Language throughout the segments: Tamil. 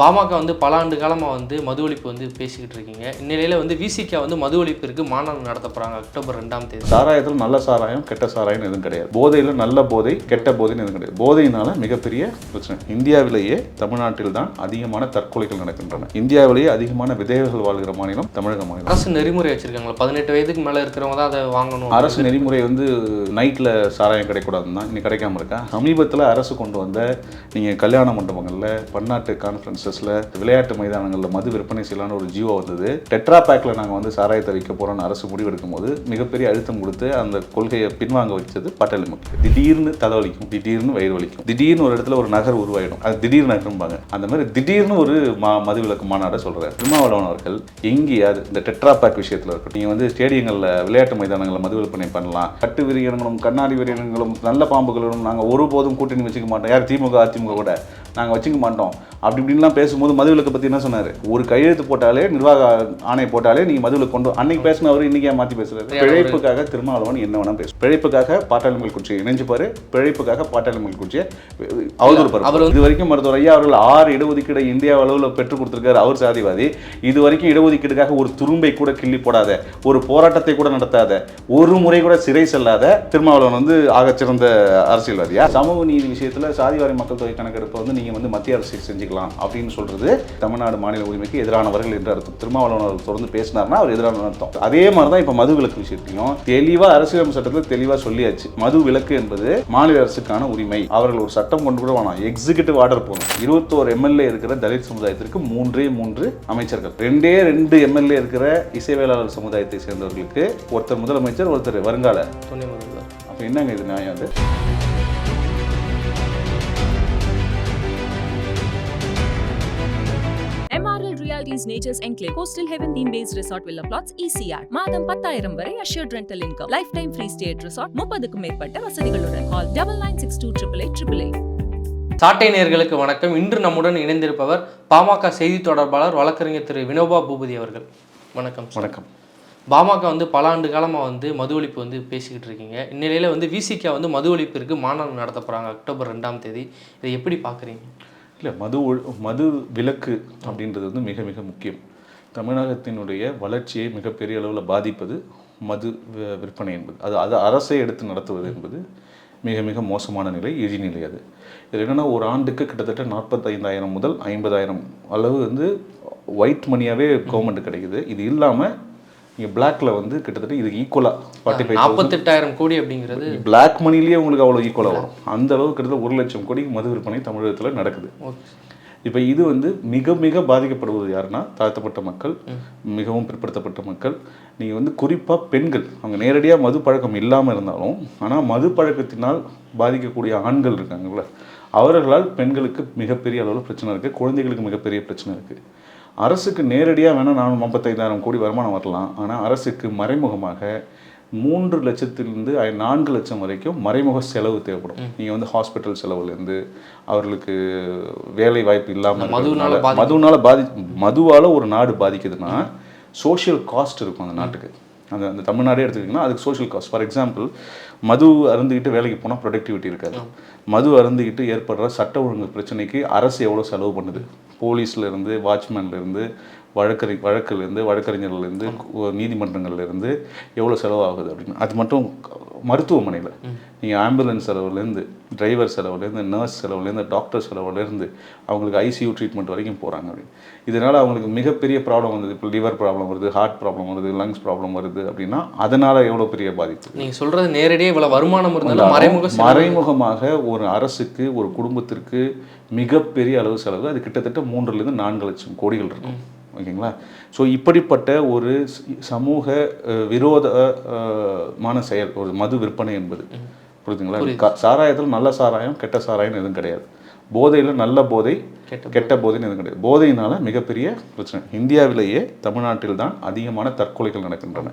பாமக வந்து பல ஆண்டு காலமாக வந்து மது ஒழிப்பு வந்து பேசிக்கிட்டு இருக்கீங்க. இந்நிலையில் வந்து விசிகா வந்து மது ஒழிப்பிற்கு மாநாடு நடத்த போகிறாங்க அக்டோபர் ரெண்டாம் தேதி. சாராயத்தில் நல்ல சாராயம் கெட்ட சாராயம் எதுவும் கிடையாது. போதையில் நல்ல போதை கெட்ட போதைன்னு எதுவும் கிடையாது. போதையினால மிகப்பெரிய பிரச்சனை. இந்தியாவிலேயே தமிழ்நாட்டில் தான் அதிகமான தற்கொலைகள் நடக்கின்றன. இந்தியாவிலேயே அதிகமான விதவைகள் வாழ்கிற மாநிலம் தமிழக மாநிலம். அரசு நெறிமுறை வச்சிருக்காங்களா பதினெட்டு வயதுக்கு மேலே இருக்கிறவங்க தான் அதை வாங்கணும் அரசு நெறிமுறை வந்து நைட்டில் சாராயம் கிடைக்கூடாதுன்னு தான் இன்னைக்கு கிடைக்காம இருக்கா? சமீபத்தில் அரசு கொண்டு வந்த நீங்கள் கல்யாண மண்டபங்களில் பன்னாட்டு கான்ஃபரன்சஸில் விளையாட்டு மைதானங்களில் மது விற்பனை செய்யலாம்னு ஒரு ஜீவோ வந்தது. டெட்ரா பேக்கில் நாங்கள் வந்து சாராயத்தை வைக்க போகிறோம்னு அரசு முடிவெடுக்கும் போது மிகப்பெரிய அழுத்தம் கொடுத்து அந்த கொள்கையை பின்வாங்க வச்சது பட்டேல் மக்கள் திடீர்னு தலைவலிக்கும் திடீர்னு வயிறு வலிக்கும். திடீர்னு ஒரு இடத்துல ஒரு நகர் உருவாயிடும். அது திடீர் நகரும்பாங்க. அந்த மாதிரி திடீர்னு ஒரு மா மதுவிலக்கு மாநாட சொல்கிறார் திருமாவளவன் அவர்கள் எங்கேயாவது இந்த டெட்ரா பேக் விஷயத்தில் இருக்கட்டும் நீங்கள் வந்து ஸ்டேடியங்களில் விளையாட்டு மைதானங்களில் மது விற்பனை பண்ணலாம். கட்டு விரியனங்களும் கண்ணாடி விரியனங்களும் நல்ல பாம்புகளும் நாங்கள் ஒருபோதும் கூட்டணி வச்சுக்க மாட்டோம். யார் திமுக அதிமுக கூட. நாங்கள் வச்சுக்க மாட்டோம். அப்படி இப்படின்லாம் பேசும்போது மதுவிலக்கை பற்றி என்ன சொன்னார்? ஒரு கையெழுத்து போட்டாலே நிர்வாக ஆணை போட்டாலே நீங்கள் மதுவிலக்கு கொண்டு அன்னைக்கு பேசினவர் இன்னைக்கு ஏன் மாற்றி பேசுறாரு? பிழைப்புக்காக திருமாவளவன் என்ன வேணா பேசும் பிழைப்புக்காக பாட்டாளி மக்கள் கட்சியை இணைஞ்சுப்பாரு. பிழைப்புக்காக பாட்டாளி மக்கள் கட்சியை அவதூறு அவர் இது வரைக்கும் மருத்துவர் ஐயா அவர்கள் ஆறு இடஒதுக்கீடு இந்தியா அளவில் பெற்றுக் கொடுத்திருக்காரு. அவர் சாதிவாதி. இது வரைக்கும் இடஒதுக்கீடுக்காக ஒரு துரும்பை கூட கிள்ளி போடாத ஒரு போராட்டத்தை கூட நடத்தாத ஒரு முறை கூட சிறை செல்லாத திருமாவளவன் வந்து ஆகச்சிறந்த அரசியல்வாதியா? சமூக நீதி விஷயத்துல சாதிவாரி மக்கள் தொகை கணக்கெடுப்பை வந்து நீங்க வந்து மத்திய அரசு செஞ்சுக்கலாம் அப்படின்னு சொல்றது தமிழ்நாடு மாநில உரிமைக்கு எதிரானவர்கள் என்று அர்த்தம். திருமாவளவன் தொடர்ந்து பேசினார்னா அவர் எதிரான அர்த்தம். அதே மாதிரி தான் இப்போ மது விலக்கு விஷயத்தையும் தெளிவா அரசியலமைப்பு சட்டத்தில் தெளிவா சொல்லியாச்சு. மது விலக்கு என்பது மாநில அரசுக்கான உரிமை. அவர்கள் ஒரு சட்டம் கொண்டு கூட வேணாம். எக்ஸிகியூட்டிவ் ஆர்டர் போகணும் இருபத்தோரு எம்எல்ஏ இருக்கிற தலித் சமுதாயத்திற்கு மூன்றே மூன்று அமைச்சர்கள். ரெண்டே ரெண்டு எம்எல்ஏ இருக்கிற இசைவேளாளர் சமுதாயத்தை சேர்ந்தவர்களுக்கு ஒருத்தர் முதலமைச்சர் ஒருத்தர் வருங்கால. துணை முதல்வர். அப்போ என்னங்க இது நியாயம் அது? Realties Nature's Enclave Coastal Heaven theme based resort villa plots ECR மாதம் பத்தாயிரம் வரை assured rental income. Lifetime free stay at resort முப்பதுக்கும் மேற்பட்ட வசதிகளுடன். Call double nine six two triple eight triple eight சாட்டை நேயர்களுக்கு வணக்கம். இன்று நம்முடன் இணைந்திருப்பவர் பாமக செய்தி தொடர்பாளர் வழக்கறிஞர் திரு வினோபா பூபதி அவர்கள். வணக்கம். வணக்கம். பாமக வந்து பல ஆண்டு காலமாக வந்து மது ஒழிப்பு வந்து பேசிக்கிட்டு இருக்கீங்க. இந்நிலையில் வந்து விசிகா வந்து மது ஒழிப்பிற்கு மாநாடு நடத்த போகிறாங்க அக்டோபர் ரெண்டாம் தேதி. இதை எப்படி பார்க்குறீங்க? இல்லை மது ஒழு- மது விலக்கு அப்படின்றது வந்து மிக மிக முக்கியம். தமிழகத்தினுடைய வளர்ச்சியை மிகப்பெரிய அளவில் பாதிப்பது மது விற்பனை என்பது. அது அது அரசை எடுத்து நடத்துவது என்பது மிக மிக மோசமான நிலை இழிநிலை அது. இது என்னென்னா ஒரு ஆண்டுக்கு கிட்டத்தட்ட நாற்பத்தைந்தாயிரம் முதல் ஐம்பதாயிரம் அளவு வந்து ஒயிட் மணியாகவே கவர்மெண்ட் கிடைக்குது. இது இல்லாமல் இங்கே பிளாக்ல வந்து கிட்டத்தட்ட இதுக்கு ஈக்குவலாக ஃபார்ட்டி ஃபைவ் நாற்பத்தெட்டாயிரம் கோடி அப்படிங்கிறது பிளாக் மணிலேயே உங்களுக்கு அவ்வளோ ஈக்குவலாக வரும். அந்த அளவு கிட்டத்தட்ட ஒரு லட்சம் கோடி மது விற்பனை தமிழகத்தில் நடக்குது. இப்போ இது வந்து மிக மிக பாதிக்கப்படுவது யாருன்னா தாழ்த்தப்பட்ட மக்கள் மிகவும் பிற்படுத்தப்பட்ட மக்கள். நீங்கள் வந்து குறிப்பாக பெண்கள். அவங்க நேரடியாக மது பழக்கம் இல்லாமல் இருந்தாலும் ஆனால் மது பழக்கத்தினால் பாதிக்கக்கூடிய ஆண்கள் இருக்காங்கல்ல அவர்களால் பெண்களுக்கு மிகப்பெரிய அளவில் பிரச்சனை இருக்குது குழந்தைகளுக்கு மிகப்பெரிய பிரச்சனை இருக்குது அரசுக்கு நேரடியாக வேணால் நான் முப்பத்தைந்தாயிரம் கோடி வருமானம் வரலாம். ஆனால் அரசுக்கு மறைமுகமாக மூன்று லட்சத்திலிருந்து நான்கு லட்சம் வரைக்கும் மறைமுக செலவு தேவைப்படும். நீங்கள் வந்து ஹாஸ்பிட்டல் செலவுலேருந்து அவர்களுக்கு வேலை வாய்ப்பு இல்லாமல் மதுவினால பாதி- மதுனால பாதி மதுவால் ஒரு நாடு பாதிக்குதுன்னா சோஷியல் காஸ்ட் இருக்கும் அந்த நாட்டுக்கு. அந்த அந்த தமிழ்நாடே எடுத்துக்கிட்டிங்கன்னா அதுக்கு சோஷியல் காஸ்ட் ஃபார் எக்ஸாம்பிள் மது அருந்துக்கிட்டு வேலைக்கு போனால் ப்ரொடக்டிவிட்டி இருக்காது. மது அருந்துக்கிட்டு ஏற்படுற சட்ட ஒழுங்கு பிரச்சனைக்கு அரசு எவ்வளோ செலவு பண்ணுது? போலீஸ்ல இருந்து வாட்ச்மேன்ல இருந்து வழக்கறி வழக்குலேருந்து வழக்கறிஞர்லேருந்து நீதிமன்றங்கள்லேருந்து எவ்வளோ செலவாகுது அப்படின்னு. அது மட்டும் மருத்துவமனையில். நீங்கள் ஆம்புலன்ஸ் செலவுலேருந்து டிரைவர் செலவுலேருந்து நர்ஸ் செலவுலேருந்து டாக்டர் செலவுலேருந்து அவங்களுக்கு ஐசியூ ட்ரீட்மெண்ட் வரைக்கும் போகிறாங்க அப்படின்னு. இதனால் அவங்களுக்கு மிகப்பெரிய ப்ராப்ளம் வந்தது. இப்போ லிவர் ப்ராப்ளம் வருது ஹார்ட் ப்ராப்ளம் வருது லங்ஸ் ப்ராப்ளம் வருது அப்படின்னா அதனால் எவ்வளோ பெரிய பாதிப்பு? நீங்கள் சொல்கிறது நேரடியாக இவ்வளோ வருமானம் இருந்தாலும் மறைமுக. மறைமுகமாக ஒரு அரசுக்கு ஒரு குடும்பத்திற்கு மிகப்பெரிய அளவு செலவு. அது கிட்டத்தட்ட மூன்றுலேருந்து நான்கு லட்சம் கோடிகள் இருக்கும். ஓகேங்களா? ஸோ இப்படிப்பட்ட ஒரு சமூக அஹ், விரோத அஹ், மான செயல் ஒரு மது விற்பனை என்பது. புரியுதுங்களா சாராயத்தில் நல்ல சாராயம் கெட்ட சாராயம் எதுவும் கிடையாது. போதையில் நல்ல போதை கெட்ட கெட்ட போதைன்னு எதுவும் கிடையாது. போதையினால மிகப்பெரிய பிரச்சனை. இந்தியாவிலேயே தமிழ்நாட்டில் தான் அதிகமான தற்கொலைகள் நடக்கின்றன.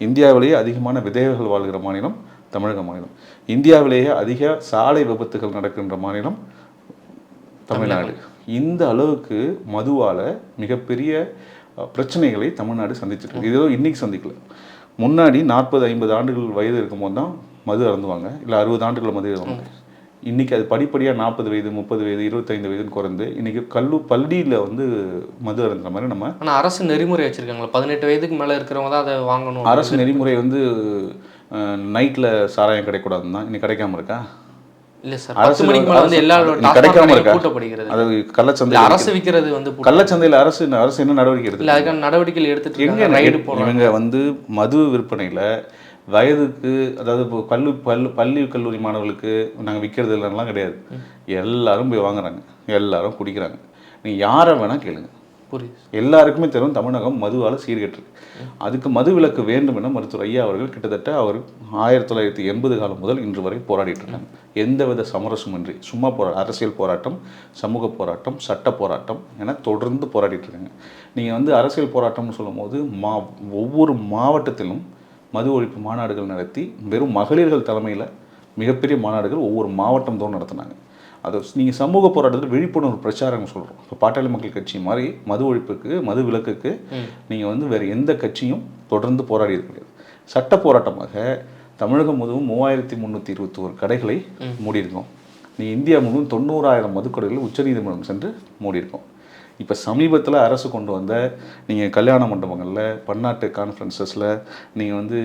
இந்தியாவிலேயே அதிகமான விதவைகள் வாழ்கிற மாநிலம் தமிழக மாநிலம். இந்தியாவிலேயே அதிக சாலை விபத்துகள் நடக்கின்ற மாநிலம் தமிழ்நாடு. இந்த அளவுக்கு மதுவால மிகப்பெரிய பிரச்சனைகளை தமிழ்நாடு சந்திச்சிட்டு இருக்கு. இது ஏதோ இன்னைக்கு சந்திக்கல. முன்னாடி நாற்பது ஐம்பது ஆண்டுகள் வயது இருக்கும்போது தான் மது அருந்துவாங்க இல்லை அறுபது ஆண்டுகள் மது அருந்துவாங்க இன்றைக்கி அது படிப்படியாக நாற்பது வயது முப்பது வயது இருபத்தைந்து வயதுன்னு குறைந்து இன்றைக்கி கல்லு பள்ளியில் வந்து மது அருந்துற மாதிரி நம்ம ஆனா அரசு நெறிமுறை வச்சிருக்காங்களா. பதினெட்டு வயதுக்கு மேல இருக்கிறவங்க தான் அதை வாங்கணும் அரசு நெறிமுறை வந்து நைட்டில் சாராயம் கிடைக்கூடாதுன்னு தான். இன்னைக்கு கிடைக்காம இருக்கா? இல்ல சார் அரசு மணிக்கு மேல வந்து எல்லா இன்னைக்கு டாஸ்மாக் கிடைக்காம அது கள்ளச்சந்தை அரசு விக்கிறது வந்து கள்ளச்சந்தையில் அரசு அரசு என்ன நடவடிக்கை இல்ல எடுத்து அதுக்கான நடவடிக்கைகள் எடுத்துட்டு எங்க ரைடு இவங்க வந்து மது விற்பனையில் வயதுக்கு அதாவது இப்போ கல்லு பள்ளி கல்லூரி மாணவர்களுக்கு நாங்கள் விற்கிறது இல்லைலாம் கிடையாது. எல்லாரும் போய் வாங்குறாங்க. எல்லாரும் குடிக்கிறாங்க. நீங்கள் யாரை வேணால் கேளுங்க. எல்லாருக்குமே தெரியும் தமிழகம் மதுவால் சீர்கெட்டிருக்கு. அதுக்கு மது விலக்கு வேண்டும் என மருத்துவர் ஐயா அவர்கள் கிட்டத்தட்ட அவர் ஆயிரத்தி தொள்ளாயிரத்தி எண்பது காலம் முதல் இன்று வரை போராடிட்டு இருக்காங்க எந்தவித சமரசமின்றி சும்மா போரா அரசியல் போராட்டம் சமூக போராட்டம் சட்ட போராட்டம் என தொடர்ந்து போராடிட்டு இருக்காங்க நீங்கள் வந்து அரசியல் போராட்டம்னு சொல்லும்போது மா ஒவ்வொரு மாவட்டத்திலும் மது ஒழிப்பு மாநாடுகள் நடத்தி வெறும் மகளிர்கள் தலைமையில் மிகப்பெரிய மாநாடுகள் ஒவ்வொரு மாவட்டம் தோறும் நடத்தினாங்க. அது நீங்கள் சமூக போராட்டத்தில் விழிப்புணர்வு பிரச்சாரம் சொல்கிறோம் இப்போ பாட்டாளி மக்கள் கட்சி மாதிரி மது ஒழிப்புக்கு மது விலக்குக்கு நீங்கள் வந்து வேறு எந்த கட்சியும் தொடர்ந்து போராடி கிடையாது சட்ட போராட்டமாக தமிழகம் முழுவதும் மூவாயிரத்தி முந்நூற்றி இருபத்தி ஒரு கடைகளை மூடியிருக்கோம். நீ இந்தியா முழுவதும் தொண்ணூறாயிரம் மதுக்கடைகளை உச்சநீதிமன்றம் சென்று மூடியிருக்கோம். இப்போ சமீபத்தில் அரசு கொண்டு வந்த நீங்கள் கல்யாண மண்டபங்களில் பன்னாட்டு கான்ஃபரன்சஸில் நீங்கள் வந்து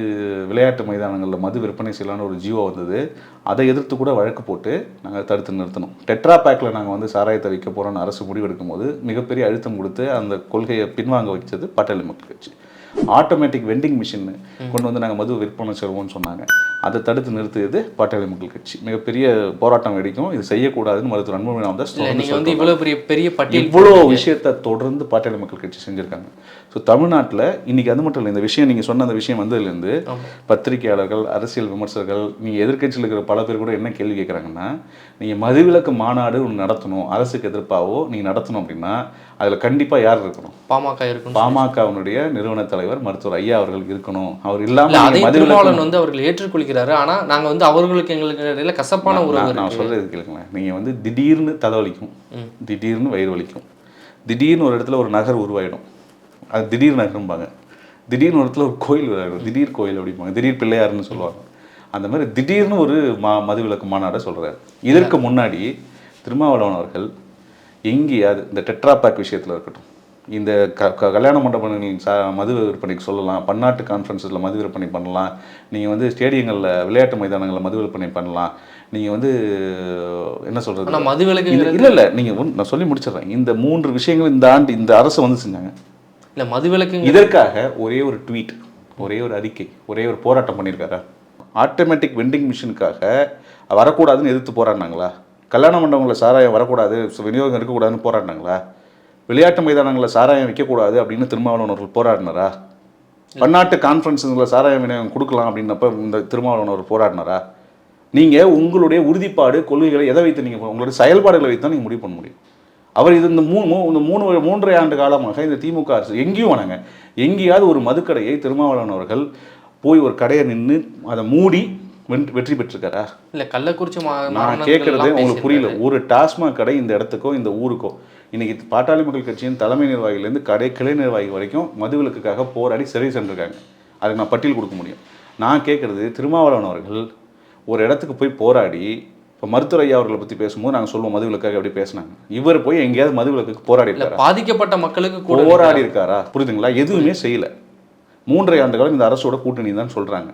விளையாட்டு மைதானங்களில் மது விற்பனை செய்யலான்னு ஒரு ஜியோ வந்தது. அதை எதிர்த்து கூட வழக்கு போட்டு நாங்கள் தடுத்து நிறுத்தணும் டெட்ரா பேக்கில் நாங்கள் வந்து சாராயத்தை வைக்க போகிறோம்னு அரசு முடிவெடுக்கும் போது மிகப்பெரிய அழுத்தம் கொடுத்து அந்த கொள்கையை பின்வாங்க வச்சது பாட்டாளி மக்கள் கட்சி. ஆட்டோமேட்டிக் வெண்டிங் மிஷின் கொண்டு வந்து நாங்கள் மது விற்பனை செய்வோம்னு சொன்னாங்க. அதை தடுத்து நிறுத்தியது பாட்டாளி மக்கள் கட்சி. மிகப்பெரிய போராட்டம் வெடிக்கும். இது செய்யக்கூடாதுன்னு மருத்துவர் அன்புமணி ராமதாஸ் வந்து இவ்வளவு பெரிய பெரிய இவ்வளோ விஷயத்தை தொடர்ந்து பாட்டாளி மக்கள் கட்சி செஞ்சுருக்காங்க. ஸோ தமிழ்நாட்டில் இன்னைக்கு அது மட்டும் இல்லை இந்த விஷயம் நீங்கள் சொன்ன அந்த விஷயம் வந்ததுலேருந்து பத்திரிகையாளர்கள் அரசியல் விமர்சகர்கள் நீங்கள் எதிர்க்கட்சியில் இருக்கிற பல பேர் கூட என்ன கேள்வி கேட்குறாங்கன்னா நீங்கள் மதுவிலக்கு மாநாடு ஒன்று நடத்தணும் அரசுக்கு எதிர்ப்பாவோ நீங்கள் நடத்தணும் அப்படின்னா அதில் கண்டிப்பாக யார் இருக்கணும்? பாமக இருக்கணும் பாமகவினுடைய நிறுவன தலைவர் மருத்துவர் ஐயா அவர்கள் இருக்கணும். அவர் இல்ல இல்லாமல் திருமாவளவன் வந்து அவர்கள் ஏற்றுக்கொள்கிறாரு. ஆனா நாங்க வந்து அவர்களுக்கு எங்களுக்கு இடையில கசப்பான உறவு நான் சொல்கிறது கேளுங்களேன். நீங்கள் வந்து திடீர்னு தலைவலிக்கும். திடீர்னு வயிறு வலிக்கும். திடீர்னு ஒரு இடத்துல ஒரு நகர் உருவாயிடும். அது திடீர் நகரும்பாங்க. திடீர்னு ஒரு இடத்துல ஒரு கோயில் உருவாயிடும். திடீர் கோயில் அப்படிம்பாங்க. திடீர் பிள்ளையாருன்னு சொல்லுவாங்க. அந்த மாதிரி திடீர்னு ஒரு மா மதுவிலக்கு மாநாடை சொல்கிறார் இதற்கு முன்னாடி திருமாவளவன் அவர்கள் எங்கேயாவது இந்த டெட்ரா பேக் விஷயத்தில் இருக்கட்டும். இந்த க க- கல்யாண மண்டபங்களின் சா மது விற்பனைக்கு சொல்லலாம் பன்னாட்டு கான்ஃபரன்ஸில் மது விற்பனை பண்ணலாம். நீங்கள் வந்து ஸ்டேடியங்களில் விளையாட்டு மைதானங்களில் மது விற்பனை பண்ணலாம். நீங்கள் வந்து என்ன சொல்கிறது மது விலக்கு இல்லை இல்லை நீங்கள் நான் சொல்லி முடிச்சிடுறேன். இந்த மூன்று விஷயங்கள் இந்த ஆண்டு இந்த அரசு வந்து செஞ்சாங்க. இல்ல மது விலக்கு இதற்காக ஒரே ஒரு ட்வீட் ஒரே ஒரு அறிக்கை ஒரே ஒரு போராட்டம் பண்ணியிருக்காரா? ஆட்டோமேட்டிக் வெண்டிங் மிஷினுக்காக வரக்கூடாதுன்னு எதிர்த்து போராடினாங்களா? கல்யாண மண்டபங்களில் சாராயம் வரக்கூடாது விநியோகம் இருக்கக்கூடாதுன்னு போராடினாங்களா? விளையாட்டு மைதானங்களில் சாராயம் வைக்கக்கூடாது அப்படின்னு திருமாவளவன் அவர்கள் போராடினாரா? பன்னாட்டு கான்ஃபரன்ஸுங்களில் சாராயம் விநியோகம் கொடுக்கலாம் அப்படின்னப்ப இந்த திருமாவளவன் அவர் போராடினாரா? நீங்கள் உங்களுடைய உறுதிப்பாடு கொள்கைகளை எதை வைத்து நீங்கள் உங்களுடைய செயல்பாடுகளை வைத்து தான் நீங்கள் முடிவு பண்ண முடியும். அவர் இது இந்த மூணு இந்த மூணு மூன்றரை ஆண்டு காலமாக இந்த திமுக அரசு எங்கேயும் வேணாங்க எங்கேயாவது ஒரு மதுக்கடையை திருமாவளவன் அவர்கள் போய் ஒரு கடையை நின்று அதை மூடி வெற்றி வெற்றி பெற்றிருக்காரா? இல்ல கள்ளக்குறிச்சி நான் கேட்கறது உங்களுக்கு புரியல. ஒரு டாஸ்மாக் கடை இந்த இடத்துக்கோ இந்த ஊருக்கோ. இன்னைக்கு பாட்டாளி மக்கள் கட்சியின் தலைமை நிர்வாகிலேருந்து கடை கிளை நிர்வாகி வரைக்கும் மதுவிலக்குக்காக போராடி சிறை சென்றிருக்காங்க. அதுக்கு நான் பட்டியல் கொடுக்க முடியும். நான் கேட்குறது திருமாவளவன் அவர்கள் ஒரு இடத்துக்கு போய் போராடி இப்போ மருத்துவர் ஐயா அவர்களை பற்றி பேசும்போது நாங்கள் சொல்லுவோம் மதுவிலக்காக எப்படி பேசினாங்க. இவர் போய் எங்கேயாவது மதுவிலக்குக்கு போராடி இல்ல இருக்காரா? பாதிக்கப்பட்ட மக்களுக்கு போராடி இருக்காரா? புரியுதுங்களா? எதுவுமே செய்யல. மூன்றரை ஆண்டு காலம் இந்த அரசோட கூட்டணி தான் சொல்றாங்க.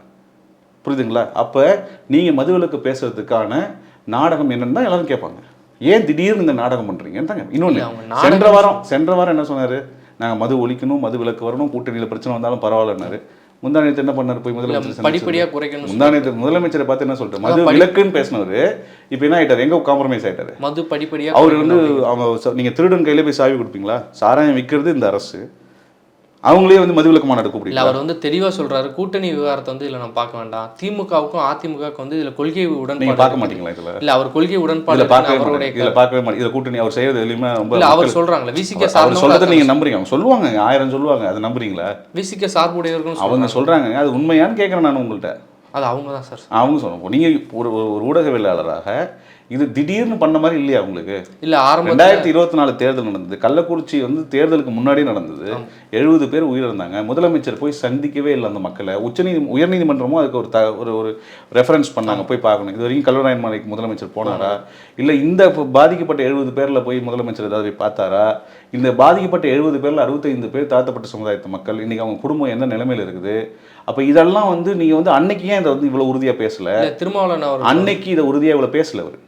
புரியுதுங்களா? அப்ப நீங்க மதுவிலக்கு பேசுறதுக்கான நாடகம் என்னன்னு தான் எல்லாரும் கேட்பாங்க. ஏன் திடீர்னு இந்த நாடகம் பண்றீங்கன்னு தாங்க. நாடகம் சென்ற வாரம் சென்ற வாரம் என்ன சொன்னாரு? நாங்க மது ஒழிக்கணும் மது விலக்கு வரணும் கூட்டணியில பிரச்சனை வந்தாலும் பரவாயில்லன்னாரு. முந்தானத்து என்ன பண்ணாரு போய் முதலமைச்சர் சந்திச்சு படிப்படியா குறைக்கணும் முந்தானத்து முதலமைச்சரை பார்த்து என்ன சொல்லிட்டு மது விலக்குன்னு பேசினவரு இப்போ என்ன ஆயிட்டாரு? எங்க காம்ப்ரமைஸ் ஆயிட்டாரு? மது படிப்படியா அவர் வந்து அவங்க ச- நீங்க திருடன் கையில போய் சாவி கொடுப்பீங்களா? சாராயம் விற்கிறது இந்த அரசு. அவங்களே வந்து மதுவிலக்கு மாநாடு கூப்பிடுங்களா அவர் வந்து தெளிவா சொல்றாரு கூட்டணி விவகாரத்தை வந்து இதுல நம்ம பார்க்க வேண்டாம். திமுகவுக்கும் அதிமுகவுக்கும் வந்து இதுல கொள்கை உடன்பாடு பார்க்க. மாட்டீங்களா இதுல? இல்ல அவர் கொள்கை உடன்பாடு அவருடைய இதுல பார்க்கவே மாட்டீங்க. இதுல கூட்டணி அவர் செய்யறது எதுலையுமே ரொம்ப இல்ல அவர் சொல்றாங்களே விசிக அவர் சொல்றதை சார்ந்தவங்க நீங்க நம்புறீங்க. அவங்க சொல்லுவாங்க ஆயிரம் சொல்லுவாங்க அதை நம்புறீங்களா? விசிக சார்புடையவர்கள் அவங்க சொல்றாங்க. அது உண்மையான்னு கேட்கறேன் நான் உங்கள்கிட்ட அது அவங்க தான் சார். அவங்க சொல்லுவோம் நீங்கள் ஒரு ஒரு ஊடகவியலாளராக இது திடீர்னு பண்ண மாதிரி இல்லையா உங்களுக்கு? இல்ல ஆரம்பத்துல ரெண்டாயிரத்தி இருபத்தி நாலு தேர்தல் நடந்தது. கள்ளக்குறிச்சி வந்து தேர்தலுக்கு முன்னாடியே நடந்தது. எழுபது பேர் உயிரிழந்தாங்க. முதலமைச்சர் போய் சந்திக்கவே இல்லை அந்த மக்களை. உச்சநீதி உயர்நீதிமன்றமும் அதுக்கு ஒரு த ஒரு ஒரு ரெஃபரன்ஸ் பண்ணாங்க. போய் பார்க்கணும். இது வரைக்கும் கல்வராயன் மலைக்கு முதலமைச்சர் போனாரா? இல்லை இந்த பாதிக்கப்பட்ட எழுபது பேரில் போய் முதலமைச்சர் ஏதாவது போய் பார்த்தாரா? இந்த பாதிக்கப்பட்ட எழுபது பேரில் அறுபத்தைந்து பேர் தாழ்த்தப்பட்ட சமுதாயத்து மக்கள் இன்னைக்கு அவங்க குடும்பம் என்ன நிலைமையில் இருக்குது? அப்போ இதெல்லாம் வந்து நீங்கள் வந்து அன்னைக்கு ஏன் இதை வந்து இவ்வளோ உறுதியாக பேசல? திருமாவளவன் அன்னைக்கு இதை உறுதியாக இவ்வளோ பேசல அவர்?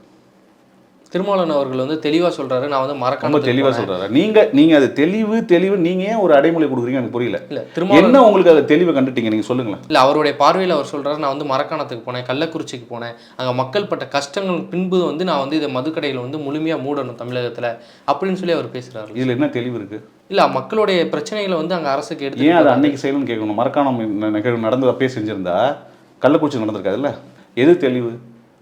திருமாவளவன் அவர்கள் வந்து தெளிவா சொல்றாரு. நான் வந்து மறக்காம தெளிவா சொல்றாரு. நீங்க நீங்க அது தெளிவு தெளிவு நீங்க ஏன் ஒரு அடைமொழி கொடுக்குறீங்க? எனக்கு புரியல. இல்ல திருமாவளவன் என்ன உங்களுக்கு அதை தெளிவை கண்டுட்டீங்க? நீங்க சொல்லுங்களேன். இல்ல அவருடைய பார்வையில் அவர் சொல்றாரு நான் வந்து மரக்காணத்துக்கு போனேன் கள்ளக்குறிச்சிக்கு போனேன். அங்க மக்கள் பட்ட கஷ்டங்கள் பின்பு வந்து நான் வந்து இதை மதுக்கடையில் வந்து முழுமையா மூடணும் தமிழகத்துல அப்படின்னு சொல்லி அவர் பேசுறாரு. இதுல என்ன தெளிவு இருக்கு? இல்ல மக்களுடைய பிரச்சனைகளை வந்து அங்க அரசுக்கு எடுத்து ஏன் அதை அன்னைக்கு செய்யணும்னு கேட்கணும்? மறக்காம ந- நிகழ்வு நடந்தது அப்பயே செஞ்சிருந்தா? கள்ளக்குறிச்சி நடந்திருக்காதுல்ல எது தெளிவு?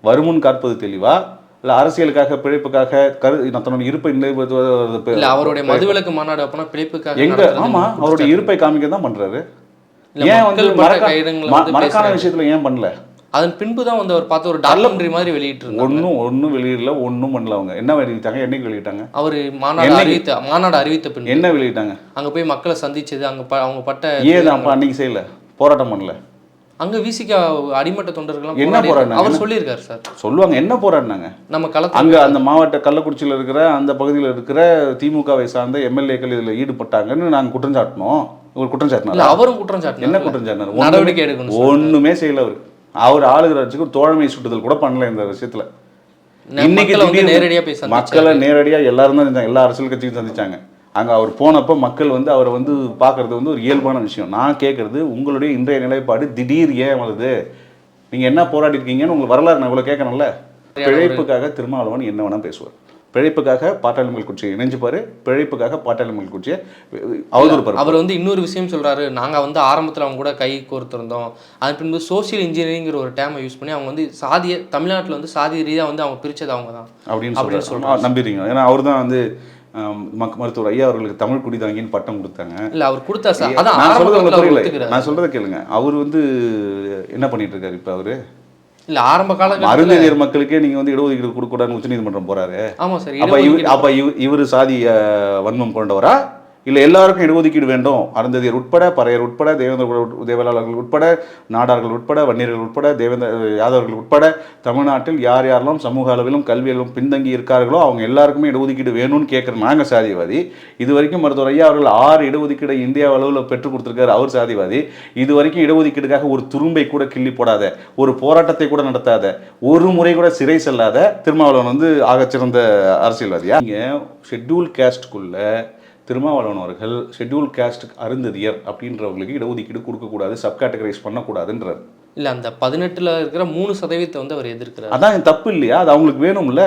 வருமுன் காப்பது தெளிவா? இல்ல அரசியலுக்காக பிழைப்புக்காக கரு தன்னோட இருப்பை இல்ல நிலைப்படுத்துவது அவருடைய மதுவிலக்கு மாநாடு அப்பனா பிழைப்புக்காக எங்க? நடத்துறது ஆமா குற்றச்சாட்டு. அவருடைய இருப்பை காமிக்க தான் பண்றாரு. இல்ல, ஏன் வந்து மறக்கான. விஷயத்துல ஏன் பண்ணல? அதன் பின்பு தான் வந்து அவர் பார்த்து ஒரு டாக்குமெண்ட்ரி மாதிரி வெளியிட்டு ஒன்றும் ஒன்றும் வெளியிடல ஒன்றும் பண்ணல அவங்க. என்ன வெளியிட்டாங்க? என்னைக்கு வெளியிட்டாங்க? அவர் மாநாடு? அறிவித்த மாநாடு அறிவித்த பின் என்ன வெளியிட்டாங்க? அங்க போய் மக்களை சந்திச்சது அங்க அவங்க பட்ட ஏன் அப்ப அன்னைக்கு செய்யல? போராட்டம் பண்ணல. அங்க விசிக அடிமட்ட தொண்டர்கள்லாம் என்ன போராடி- போராடினாங்க? அவர் சொல்லியிருக்காரு சார். சொல்லுவாங்க என்ன போராடினாங்க? நம்ம களத்துல அங்க அந்த மாவட்ட கள்ளக்குறிச்சியில் இருக்கிற அந்த பகுதியில் இருக்கிற திமுகவை சார்ந்த எம்எல்ஏக்கள் இதுல ஈடுபட்டாங்கன்னு நாங்க குற்றம் சாட்டினோம். ஒரு குற்றம் சாட்டினாரா? அவரும் குற்றம் சாட்டினார். என்ன குற்றம் சாட்டினார்? நடவடிக்கை எடுக்கணும். ஒண்ணுமே செய்யல அவர். அவர் ஆளுகிற வச்சுக்கு தோழமை சுட்டுதல் கூட பண்ணல இந்த விஷயத்துல. திடீர்னு நேரடியா. மக்களை நேரடியா எல்லாரும் தான் எல்லா அரசியல் கட்சியும் சந்திச்சாங்க. அங்க அவர் போனப்ப மக்கள் வந்து அவரை வந்து பார்க்கறது வந்து ஒரு இயல்பான விஷயம். நான் கேட்கறது உங்களுடைய இன்றைய நிலைப்பாடு திடீர் ஏன் வருது நீங்க என்ன போராடி இருக்கீங்கன்னு உங்களுக்கு வரலாறு நான் இவ்வளவு கேட்கணும்ல? பிழைப்புக்காக திருமாவளவன் என்ன வேணா பேசுவார். பிழைப்புக்காக பாட்டாளி மக்கள் கட்சியை இணைஞ்சுப்பாரு. பிழைப்புக்காக பாட்டாளி மக்கள் கட்சியை அவதூறு பரப்பு அவர் வந்து இன்னொரு விஷயம் சொல்றாரு. நாங்க வந்து ஆரம்பத்துல அவங்க கூட கை கோர்த்திருந்தோம். அதன் பின்பு சோசியல் இன்ஜினியரிங்கிற ஒரு டேமை யூஸ் பண்ணி அவங்க வந்து சாதிய தமிழ்நாட்டுல வந்து சாதி ரீதியா வந்து அவங்க பிரிச்சது அவங்க தான் அப்படின்னு அப்படின்னு சொல்றாரு. ஆ, நம்பிடுறீங்க. ஏன்னா அவர் தான் வந்து மருத்துவர் ஐயா அவர்களுக்கு தமிழ் குடிதாங்கின்னு பட்டம் கொடுத்தாங்க. இல்ல அவர் கொடுத்தா சார் நான் சொல்றது அவர் புரியல. நான் சொல்றதை கேளுங்க. அவர் வந்து என்ன பண்ணிட்டு இருக்காரு இப்ப அவரு? இல்ல ஆரம்ப காலகட்டத்துல அருந்ததியர் மக்களுக்கே நீங்க வந்து இடஒதுக்கீடு கொடுக்கூடாதுன்னு உச்சநீதிமன்றம் போறாரு. ஆமா சார் அப்ப இவர் அப்ப இவ- இவரு சாதி வன்மம் கொண்டவரா? இல்லை எல்லாருக்கும் இடஒதுக்கீடு வேண்டும். அருந்ததியர் உட்பட பறையர் உட்பட தேவேந்திர தேவலாளர்கள் உட்பட நாடார்கள் உட்பட வன்னியர்கள் உட்பட தேவேந்திர யாதவர்கள் உட்பட தமிழ்நாட்டில் யார் யாரெல்லாம் சமூக அளவிலும் கல்வியிலும் பின்தங்கி இருக்கார்களோ அவங்க எல்லாருக்குமே இடஒதுக்கீடு வேணும்னு கேட்குற நாங்கள் சாதிவாதி. இது வரைக்கும் மருத்துவர் ஐயா அவர்கள் ஆறு இடஒதுக்கீடை இந்தியா அளவில் பெற்றுக் கொடுத்துருக்காரு அவர் சாதிவாதி. இது வரைக்கும் இடஒதுக்கீடுக்காக ஒரு துரும்பை கூட கிள்ளி போடாத ஒரு போராட்டத்தை கூட நடத்தாத ஒரு முறை கூட சிறை செல்லாத திருமாவளவன் வந்து ஆகச்சிறந்த அரசியல்வாதியா? நீங்கள் ஷெட்யூல் கேஸ்டுக்குள்ளே திருமாவளவன் அவர்கள் ஷெட்யூல் கேஸ்ட் அருந்ததியர் அப்படின்றவங்களுக்கு இடஒதுக்கீடு கொடுக்கக்கூடாது சப் கேட்டகரைஸ் பண்ணக்கூடாதுன்றார். இல்ல அந்த பதினெட்டுல இருக்கிற மூணு சதவீதத்தை வந்து அவர் எதிர்க்கிறார். அதான் தப்பு இல்லையா? அது அவங்களுக்கு வேணும்ல?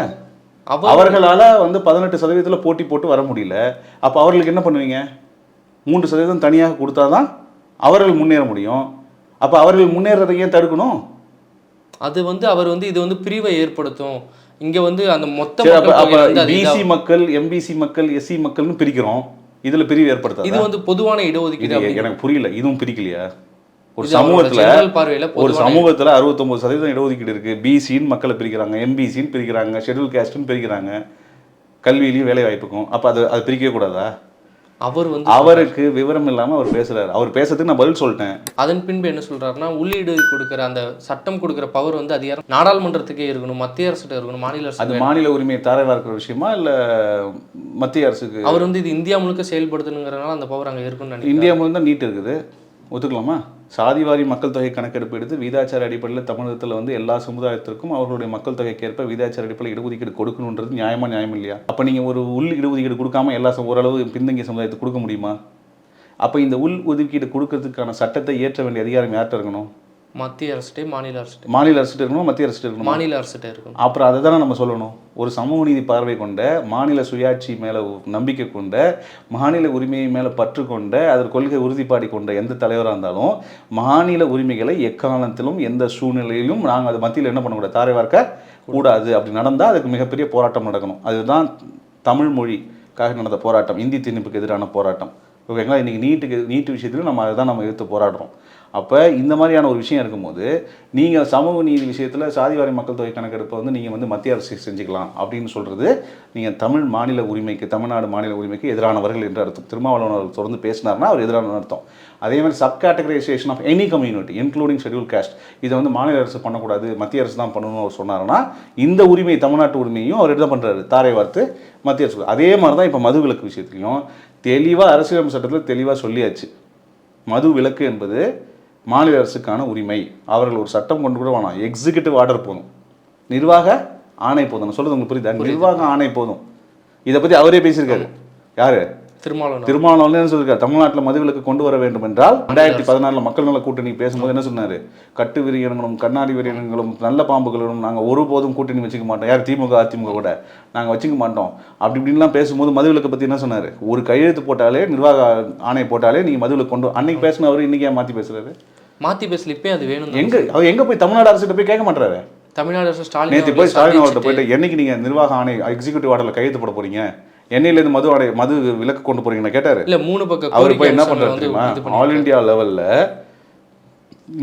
அவர் அவர்களால வந்து பதினெட்டு சதவீதத்தில் போட்டி போட்டு வர முடியல. அப்போ அவர்களுக்கு என்ன பண்ணுவீங்க? மூன்று சதவீதம் தனியாக கொடுத்தாதான் அவர்கள் முன்னேற முடியும். அப்போ அவர்கள் முன்னேறதை ஏன் தடுக்கணும்? அது வந்து அவர் வந்து இது வந்து பிரிவை ஏற்படுத்தும். இங்க வந்து அந்த மொத்த பிசி. மக்கள் எம்பிசி மக்கள் எஸ்சி மக்கள்னு பிரிக்கிறோம். இதுல பிரிவு ஏற்படுத்தாது? இது வந்து பொதுவான இடஒதுக்கீடு. எனக்கு புரியல. இதுவும் பிரிக்கலையா? ஒரு சமூகத்துல ஒரு சமூகத்துல அறுபத்தொன்பது சதவீதம் இடஒதுக்கீடு இருக்கு. பிசின்னு மக்களை பிரிக்கிறாங்க எம்பிசின்னு பிரிக்கிறாங்க ஷெட்யூல் கேஸ்ட்னு பிரிக்கிறாங்க. கல்வியிலையும் வேலை வாய்ப்புக்கும் அப்ப அது அது பிரிக்கவே கூடாதா? அவர் வந்து அவருக்கு விவரம் இல்லாம அவர் பேசுறாரு. அவர் பேசுறதுக்கு நான் பதில் சொல்லிட்டேன். அதன் பின்பு என்ன சொல்றாருன்னா உள்ளீடு கொடுக்கிற அந்த சட்டம் கொடுக்கிற பவர் வந்து அதிகாரம் நாடாளுமன்றத்துக்கே இருக்கணும் மத்திய அரசுகிட்ட இருக்கணும் மாநில அரசு அது மாநில உரிமையை தாரை வார்க்கிற விஷயமா இல்ல மத்திய அரசுக்கு? அவர் வந்து இது இந்தியா முழுக்க செயல்படுத்தணுங்கிறனால அந்த பவர் அங்க இருக்குன்னு நினைக்கிறேன் இந்தியா முழுக்க நீட் இருக்குது. ஒத்துக்கலாமா? சாதிவாரி மக்கள் தொகை கணக்கெடுப்பு எடுத்து வீதாச்சார அடிப்படையில் தமிழகத்தில் வந்து எல்லா சமுதாயத்திற்கும் அவர்களுடைய மக்கள் தொகைக்கு ஏற்ப வீதாச்சார அடிப்படையில் இடஒதுக்கீடு கொடுக்கணுன்றது நியாயமாக நியாயம் இல்லையா? அப்போ நீங்கள் ஒரு உள் இடஒதுக்கீடு கொடுக்காம எல்லா ஓரளவு பின்தங்கிய சமுதாயத்துக்கு கொடுக்க முடியுமா? அப்போ இந்த உள் ஒதுக்கீடு கொடுக்கறதுக்கான சட்டத்தை ஏற்ற வேண்டிய அதிகாரம் யார்கிட்ட இருக்கணும்? மத்திய அரசுட்டே மாநில அரசுட்டே. மாநில அரசுகிட்ட இருக்கணும் மத்திய அரசுகிட்ட இருக்கணும்? மாநில அரசுட்டே இருக்கணும். அப்புறம் அதை தானே நம்ம சொல்லணும். ஒரு சமூக நீதி பார்வை கொண்ட மாநில சுயாட்சி மேலே நம்பிக்கை கொண்ட மாநில உரிமையை மேலே பற்று கொண்ட அதற்கு கொள்கை உறுதிப்பாடி கொண்ட எந்த தலைவராக இருந்தாலும் மாநில உரிமைகளை எக்காலத்திலும் எந்த சூழ்நிலையிலும் நாங்கள் அது மத்தியில் என்ன பண்ணக்கூடாது? தாரை வார்க்க கூடாது. அப்படி நடந்தால் அதுக்கு மிகப்பெரிய போராட்டம் நடக்கணும். அதுதான் தமிழ் மொழிக்காக நடந்த போராட்டம். இந்தி திணிப்புக்கு எதிரான போராட்டம். ஓகேங்களா? இன்றைக்கி நீட்டுக்கு நீட்டு விஷயத்திலும் நம்ம அதுதான் நம்ம எதிர்த்து போராடுறோம். அப்போ இந்த மாதிரியான ஒரு விஷயம் இருக்கும்போது நீங்கள் சமூக நீதி விஷயத்தில் சாதிவாரி மக்கள் தொகை கணக்கெடுப்பை வந்து நீங்கள் வந்து மத்திய அரசு செஞ்சுக்கலாம் அப்படின்னு சொல்கிறது நீங்கள் தமிழ் மாநில உரிமைக்கு தமிழ்நாடு மாநில உரிமைக்கு எதிரானவர்கள் என்று அர்த்தம். திருமாவளவன் அவர் தொடர்ந்து பேசினார்னா அவர் எதிரான அர்த்தம். அதே மாதிரி sub categorisation of any community including schedule caste இதை வந்து மாநில அரசு பண்ணக்கூடாது மத்திய அரசு தான் பண்ணணும்னு அவர் சொன்னார்னா இந்த உரிமை தமிழ்நாட்டு உரிமையும் அவர் என்ன பண்ணுறாரு தாரை வார்த்து மத்திய அரசு. அதே மாதிரி தான் இப்போ மது விலக்கு விஷயத்துலையும் தெளிவாக அரசியலமைப்பு சட்டத்தில் தெளிவாக சொல்லியாச்சு. மது விலக்கு என்பது மாநில அரசுக்கான உரிமை. அவர்கள் ஒரு சட்டம் கொண்டு கூட வேணாம். எக்ஸிக்யூட்டிவ் ஆர்டர் போதும். நிர்வாக ஆணை போதும். நான் சொல்றது உங்களுக்கு புரியுதா? நிர்வாக ஆணை போதும். இதை பற்றி அவரே பேசியிருக்காரு. யாரு? திருமாவளவன். திருமாவளவன் என்ன சொல்லியிருக்காரு. தமிழ்நாட்டில் மதுவிலக்கு கொண்டு வர வேண்டும் என்றால் ரெண்டாயிரத்தி பதினாலில் மக்கள் நல கூட்டணி பேசும்போது என்ன சொன்னாரு? கட்டு விரியன்களும் கண்ணாடி விரியன்களும் நல்ல பாம்புகளும் நாங்கள் ஒருபோதும் கூட்டணி வச்சுக்க மாட்டோம். யார்? திமுக அதிமுக கூட. நாங்கள் வச்சுக்க மாட்டோம். அப்படி இப்படின்லாம் பேசும்போது மதுவிலக்கை பற்றி என்ன சொன்னார்? ஒரு கையெழுத்து போட்டாலே நிர்வாக ஆணை போட்டாலே நீங்கள் மதுவிலக்கு கொண்டு. அன்னைக்கு பேசினவர் இன்னைக்கு மாற்றி பேசுறாரு? மாத்தி பேசல இப்பயும் அது வேணும். எங்க அவர் எங்க போய் தமிழ்நாடு அரசு போய் கேட்க மாட்டாரு தமிழ்நாடு அரசு ஸ்டாலின் நேற்று போய் ஸ்டாலின் அவர்கிட்ட போயிட்டு என்னைக்கு நீங்க நிர்வாக ஆணை எக்ஸிக்யூட்டிவ் ஆர்டர்ல கையெழுத்து போட போறீங்க? எண்ணெயிலேருந்து மது ஆணை மது விலக்கு கொண்டு போறீங்கன்னு கேட்டாரு. இல்ல மூணு பக்க அவர் போய் என்ன அம்சங்களை பண்றாரு வந்து தெரியுமா? இது பண்ணி ஆல் இந்தியா லெவல்ல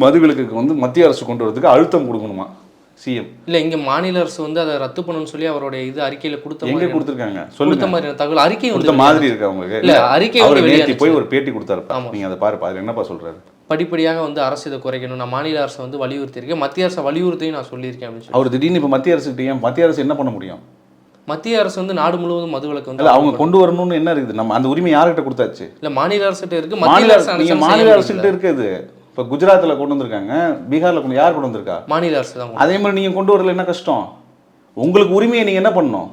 மது விலக்குக்கு வந்து மத்திய அரசு கொண்டு வரதுக்கு அழுத்தம் கொடுக்கணுமா? சிஎம் இல்ல இங்க மாநில அரசு வந்து அதை ரத்து பண்ணணும்னு சொல்லி அவருடைய இது அறிக்கையில கொடுத்த எங்க கொடுத்துருக்காங்க? கொடுத்த சொல்லுங்க மாதிரியான தகவல் அறிக்கை கொடுத்த மாதிரி இருக்கு அவங்களுக்கு. இல்ல, அறிக்கை அவர் நேத்தி. போய் ஒரு பேட்டி கொடுத்தாருப்பா. ஆமா. நீங்க அதை பாருப்பா அதுல என்னப்பா சொல்றாரு? படிப்படியாக வந்து அரசு இதை குறைக்கணும். நான் மாநில அரசை வந்து வலியுறுத்தி இருக்கேன் மத்திய அரசை வலியுறுத்தியும் நான் சொல்லியிருக்கேன் அப்படின்னு அவர் திடீர்னு இப்ப மத்திய அரசுகிட்ட ஏன் மத்திய அரசு என்ன பண்ண முடியும்? மத்திய அரசு வந்து நாடு முழுவதும் மதுவிலக்கு வந்து இல்ல அவங்க கொண்டு வரணும்னு என்ன இருக்குது? நம்ம அந்த உரிமை யார்கிட்ட கொடுத்தாச்சு? இல்ல மாநில அரசுகிட்ட இருக்கு. மாநில மத்திய அரசு அரசு நீங்க அனுசரணை மாநில அரசுகிட்ட. இருக்குது. இப்போ குஜராத்தில் கொண்டு வந்திருக்காங்க. பீகார்ல கொண்டு யார் கொண்டு வந்திருக்கா? மாநில அரசு தான் அதே மாதிரி நீங்க கொண்டு வரல என்ன கஷ்டம்? உங்களுக்கு உரிமையை நீங்க என்ன பண்ணணும்?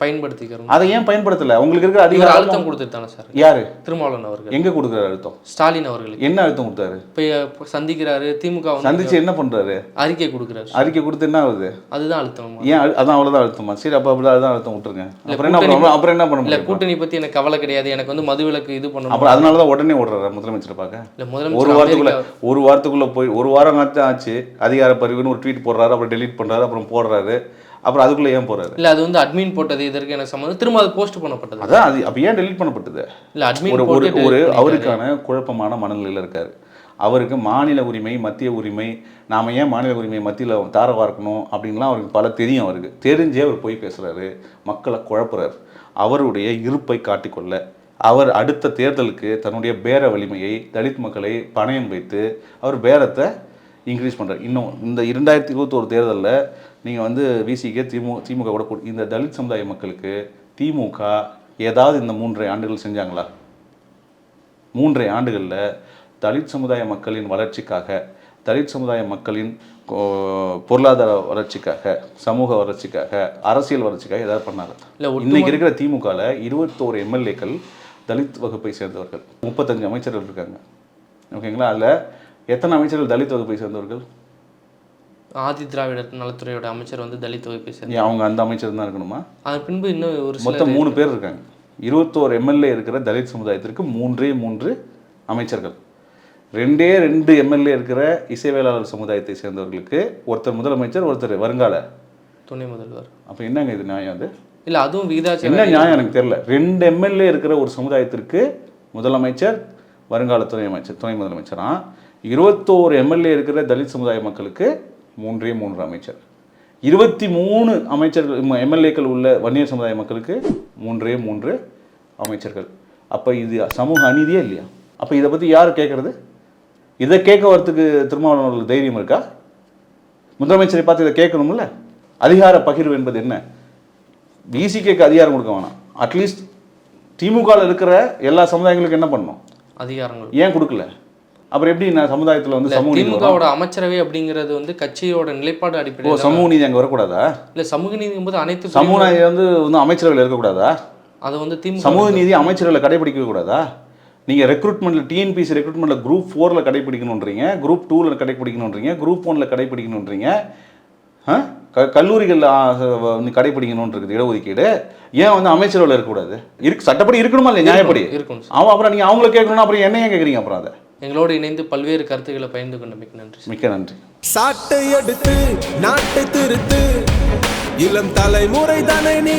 பயன்படுத்திக்கிறோம். அதை ஏன் பயன்படுத்தல? உங்களுக்கு இருக்கிற இவர் அதிகாரம் அழுத்தம் கொடுத்துட்டு தானே சார்? யாரு? திருமாவளவன் அவர்கள். எங்க கொடுக்குற அழுத்தம்? ஸ்டாலின் அவர்களுக்கு. என்ன அழுத்தம் கொடுத்தாரு? இப்போ சந்திக்கிறாரு திமுக சந்திச்சு என்ன பண்றாரு? அறிக்கை கொடுக்குறாரு அறிக்கை கொடுத்து என்ன ஆகுது? அதுதான் அழுத்தம்? ஏன் அதான் அவ்வளவுதான் அழுத்தமா? சரி அப்ப அப்படி அதுதான் அழுத்தம் விட்டுருங்க. அப்புறம் என்ன கூட்டணி- பண்ண அப்புறம் என்ன பண்ண இல்ல கூட்டணி பத்தி எனக்கு கவலை கிடையாது. எனக்கு வந்து மதுவிலக்கு இது பண்ணணும். அப்புறம் அதனால தான் உடனே ஓடுறாரு முதலமைச்சர் பார்க்க? இல்ல ஒரு வாரத்துக்குள்ள ஒரு வாரத்துக்குள்ள போய் ஒரு வாரம் ஆச்சு அதிகார பரிவுன்னு ஒரு ட்வீட் போடுறாரு அப்புறம் டெலீட் பண்றாரு அப்புறம் போடுறாரு. அப்புறம் அதுக்குள்ள ஏன் போறாரு? இல்ல அது வந்து அட்மின் போட்டது இதற்கு எனக்கு சம்மந்தம். திரும்ப அது போஸ்ட் பண்ணப்பட்டது. அதான் அது அப்ப ஏன் டெலீட் பண்ணப்பட்டது? இல்ல அட்மின் ஒரு ஒரு. அவருக்கான குழப்பமான மனநிலையில் இருக்காரு. அவருக்கு மாநில உரிமை மத்திய உரிமை நாம ஏன் மாநில உரிமை மத்தியில் தார வார்க்கணும் அப்படின்லாம் அவருக்கு பல தெரியும் அவருக்கு. தெரிஞ்சே அவர் போய் பேசுறாரு மக்களை குழப்புறாரு. அவருடைய இருப்பை காட்டிக்கொள்ள அவர் அடுத்த தேர்தலுக்கு தன்னுடைய பேர வலிமையை தலித் மக்களை பணயம் வைத்து அவர் பேரத்தை இன்க்ரீஸ் பண்றாரு. இன்னும் இந்த இரண்டாயிரத்தி இருபத்தோரு தேர்தலில் நீங்கள் வந்து விசிகே திமு திமுக கூட இந்த தலித் சமுதாய மக்களுக்கு திமுக ஏதாவது இந்த மூன்றரை ஆண்டுகள் செஞ்சாங்களா? மூன்றரை ஆண்டுகளில் தலித் சமுதாய மக்களின் வளர்ச்சிக்காக தலித் சமுதாய மக்களின் பொருளாதார வளர்ச்சிக்காக சமூக வளர்ச்சிக்காக அரசியல் வளர்ச்சிக்காக ஏதாவது பண்ணாங்க இல்ல இன்னைக்கு இருக்கிற திமுகவில் இருபத்தோரு எம்எல்ஏக்கள் தலித் வகுப்பை சேர்ந்தவர்கள். முப்பத்தஞ்சு அமைச்சர்கள் இருக்காங்க. ஓகேங்களா? அதில் எத்தனை அமைச்சர்கள் தலித் வகுப்பை சேர்ந்தவர்கள்? ஆதி திராவிடர் நலத்துறையோட அமைச்சர் வந்து தலித் வகுப்பை சேர்ந்தார் அவங்க அந்த அமைச்சர் தான் இருக்கணுமா? அதன் பின்பு இன்னும் ஒரு மொத்தம் மூணு பேர் இருக்காங்க. இருபத்தோரு எம்எல்ஏ இருக்கிற தலித் சமுதாயத்திற்கு மூன்றே மூன்று அமைச்சர்கள். ரெண்டே ரெண்டு எம்எல்ஏ இருக்கிற இசைவேளாளர் சமுதாயத்தை சேர்ந்தவர்களுக்கு ஒருத்தர் முதலமைச்சர் ஒருத்தர் வருங்கால. துணை முதல்வர். அப்போ என்னங்க இது நியாயம் அது? இல்ல அதுவும் விகிதாச்சார என்ன நியாயம். எனக்கு தெரியல. ரெண்டு எம்எல்ஏ இருக்கிற ஒரு சமுதாயத்திற்கு முதலமைச்சர் வருங்கால துணை அமைச்சர் துணை முதலமைச்சரா? இருபத்தோரு எம்எல்ஏ இருக்கிற தலித் சமுதாய மக்களுக்கு மூன்றே மூன்று அமைச்சர். இருபத்தி மூணு அமைச்சர்கள் எம்எல்ஏக்கள் உள்ள வன்னியர் சமுதாய மக்களுக்கு மூன்றே மூன்று அமைச்சர்கள். அப்போ இது சமூக அநீதியே இல்லையா? அப்போ இதை பற்றி யார் கேட்குறது இதை கேட்க வரத்துக்கு திருமாவளவன் அவர்களுக்கு தைரியம் இருக்கா? முதலமைச்சரை பார்த்து இதை கேட்கணும்ல? அதிகார பகிர்வு என்பது என்ன? விசிகேக்கு அதிகாரம் கொடுக்க வேணாம். அட்லீஸ்ட் திமுகவில் இருக்கிற எல்லா சமுதாயங்களுக்கும் என்ன பண்ணணும்? அதிகாரங்கள். ஏன் கொடுக்கல? அப்புறம் எப்படி நான் சமுதாயத்தில் வந்து சமூக? திமுகவோட அமைச்சரவை அப்படிங்கிறது வந்து கட்சியோட நிலைப்பாடு அடிப்படையில் சமூக நீதி அங்கே வரக்கூடாதா? இல்ல சமூக நீதி போது அனைத்து சமூக நீதி வந்து வந்து அமைச்சரவையில் இருக்கக்கூடாதா? அதை வந்து திமுக சமூக நீதி அமைச்சரவையில் கடைபிடிக்க கூடாதா? நீங்கள் ரெக்ரூட்மெண்ட்டில் டிஎன்பிசி ரெக்ரூட்மெண்ட்டில் குரூப் ஃபோரில் கடைபிடிக்கணுன்றீங்க குரூப் டூவில் கடைபிடிக்கணுன்றீங்க குரூப் ஒனில் கடைபிடிக்கணுன்றீங்க க கல்லூரிகளில் கடைபிடிக்கணும்னு இருக்குது இடஒதுக்கீடு ஏன் வந்து அமைச்சரவையில் இருக்கக்கூடாது? இருக்கு சட்டப்படி இருக்கணுமா இல்லையா? நியாயப்படி? இருக்கும் சார். அவன் அப்புறம் நீங்கள் அவங்கள கேட்கணும்னா அப்புறம் என்ன ஏன் கேட்குறீங்க அப்புறம் அதை? எங்களோடு இணைந்து பல்வேறு கருத்துக்களை பகிர்ந்து கொண்டமைக்கு நன்றி சார். மிக்க நன்றி சாட்டை எடுத்து நாட்டை திருத்து இளம் தலைமுறை தானே நீ